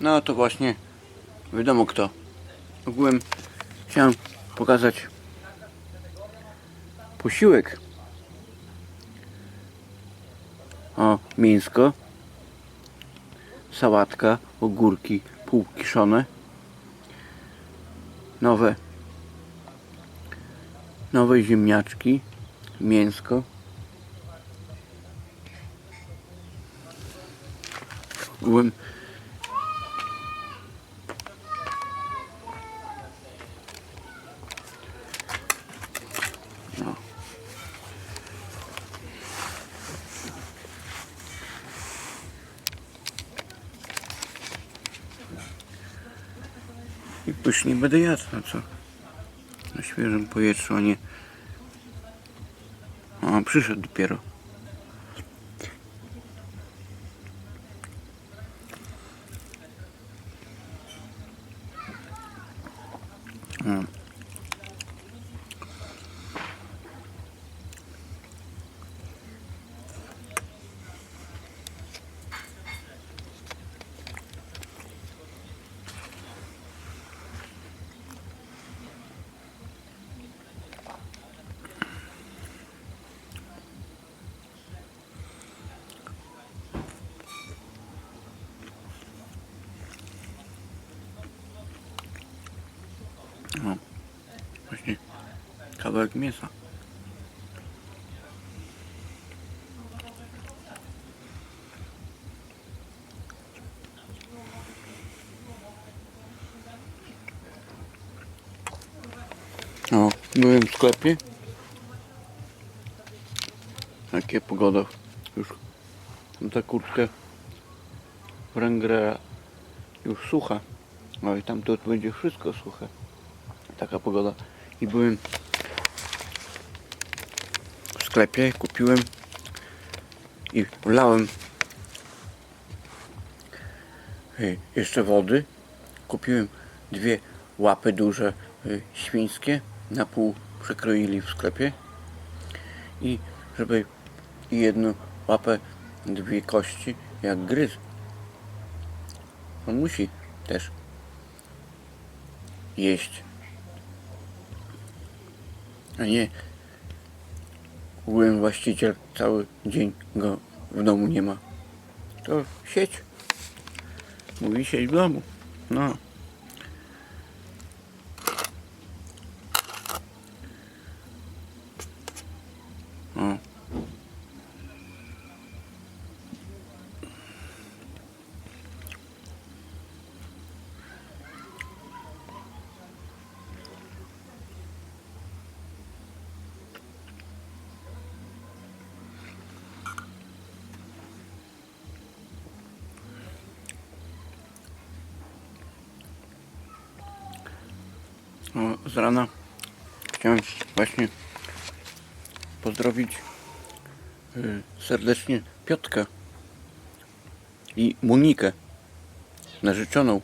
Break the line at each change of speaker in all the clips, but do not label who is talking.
No to właśnie wiadomo kto. Ogółem chciałem pokazać posiłek. O, mięsko, sałatka, ogórki półkiszone, nowe, nowe ziemniaczki, mięsko. Ogółem I pysznie będę jadł, no co? Na świeżym powietrzu, a nie... O, przyszedł dopiero. O, właśnie kawałek mięsa. O, byłem w sklepie. Jakie pogoda. Już ta kurtka Wrangera już sucha. No i tam to będzie wszystko suche. Taka pogoda. I byłem w sklepie, kupiłem i wlałem y, jeszcze wody. Kupiłem dwie łapy duże y, świńskie. Na pół przekroili w sklepie. I żeby jedną łapę, dwie kości jak gryz. On musi też jeść. A nie byłem właściciel cały dzień go w domu nie ma. To sieć. Mówi sieć w domu. No. O, z rana chciałem właśnie pozdrowić y, serdecznie Piotka i Monikę, narzeczoną.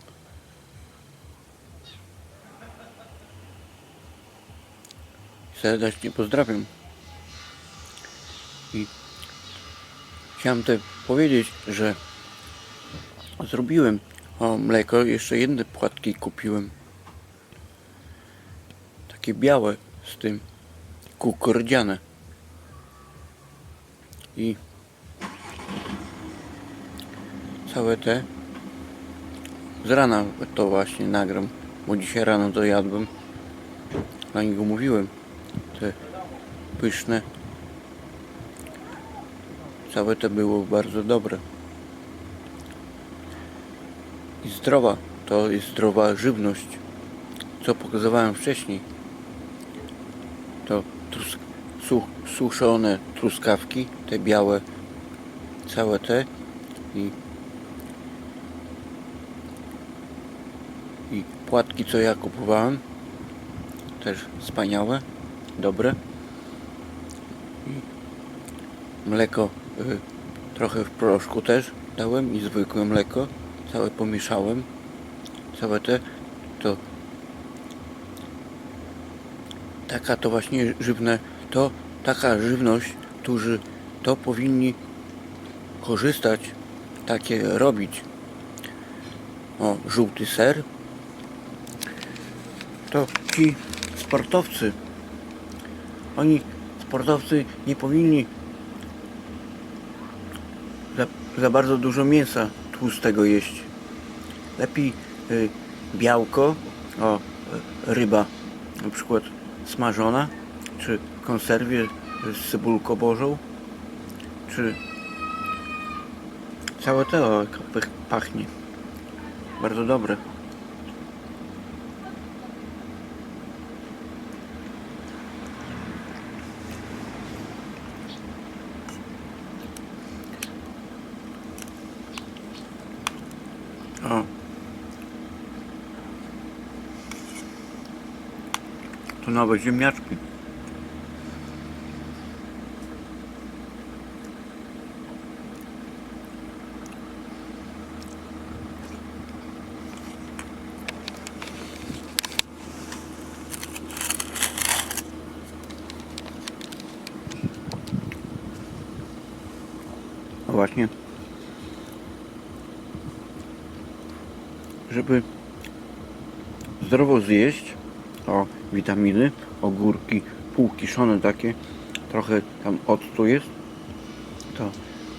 Serdecznie pozdrawiam. I chciałem też powiedzieć, że zrobiłem o mleko, jeszcze jedne płatki kupiłem takie białe z tym kukurydziane i całe te z rana to właśnie nagram bo dzisiaj rano to jadłem na niego mówiłem te pyszne. Całe te było bardzo dobre. I zdrowa to jest zdrowa żywność co pokazywałem wcześniej to trus su suszone truskawki, te białe, całe te i, i płatki co ja kupowałem też wspaniałe, dobre. I mleko y, trochę w proszku też dałem i zwykłe mleko całe pomieszałem całe te to taka to właśnie żywne, to taka żywność, którzy to powinni korzystać, takie robić. o, żółty ser. To ci sportowcy, oni, sportowcy, nie powinni za, za bardzo dużo mięsa tłustego jeść. Lepiej y, białko, o, y, ryba, na przykład smażona, czy konserwie z cebulką bożą, czy całe to pachnie. Bardzo dobre. To nowe ziemniaczki. No właśnie. Żeby zdrowo zjeść, o witaminy, ogórki półkiszone takie, trochę tam octu jest, to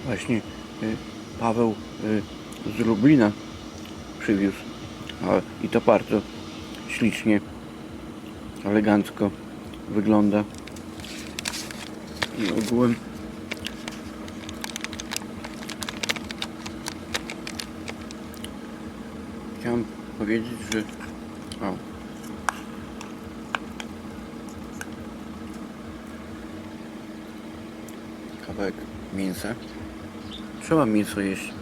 właśnie y, Paweł y, z Lublina przywiózł. I to bardzo ślicznie, elegancko wygląda. I ogółem chciałem powiedzieć, że o, kawałek mięsa. Trzeba mięso jeść.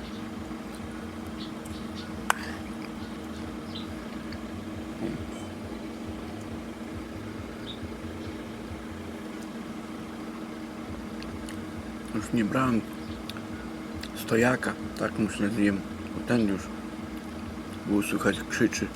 Już nie brałem stojaka, tak się zjem, ten już było słychać krzyczy.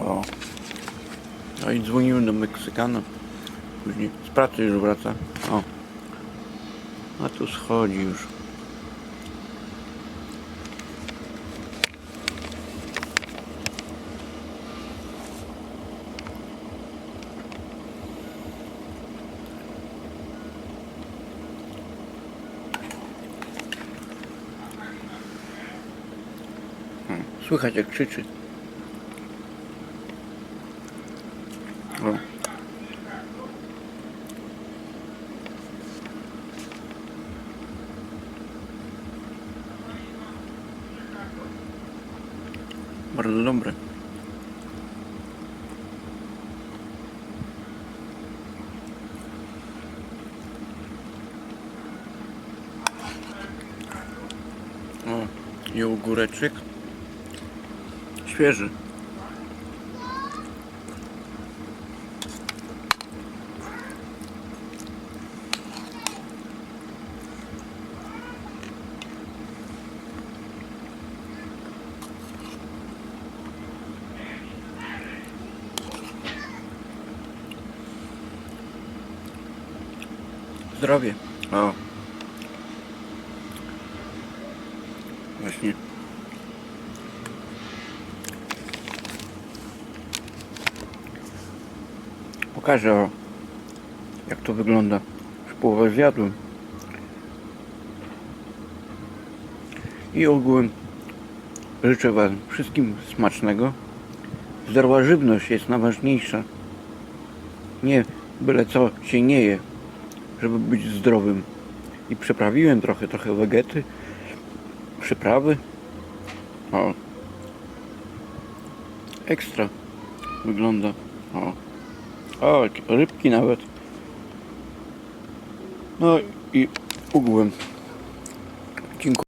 O. No i dzwoniłem do Meksykana. Później z pracy już wraca. O. A tu schodzi już. Hmm. Słychać jak krzyczy. Bardzo dobre. O, i. Świeży. Zdrowie. O. Właśnie. Pokażę o, jak to wygląda. Już połowę zjadłem. I ogółem życzę Wam wszystkim smacznego. Zdrowa żywność jest najważniejsza. Nie byle co się nie je, żeby być zdrowym. I przeprawiłem trochę, trochę wegety, przyprawy. O. Ekstra wygląda. O. O, rybki nawet. No i ugłem. Dziękuję.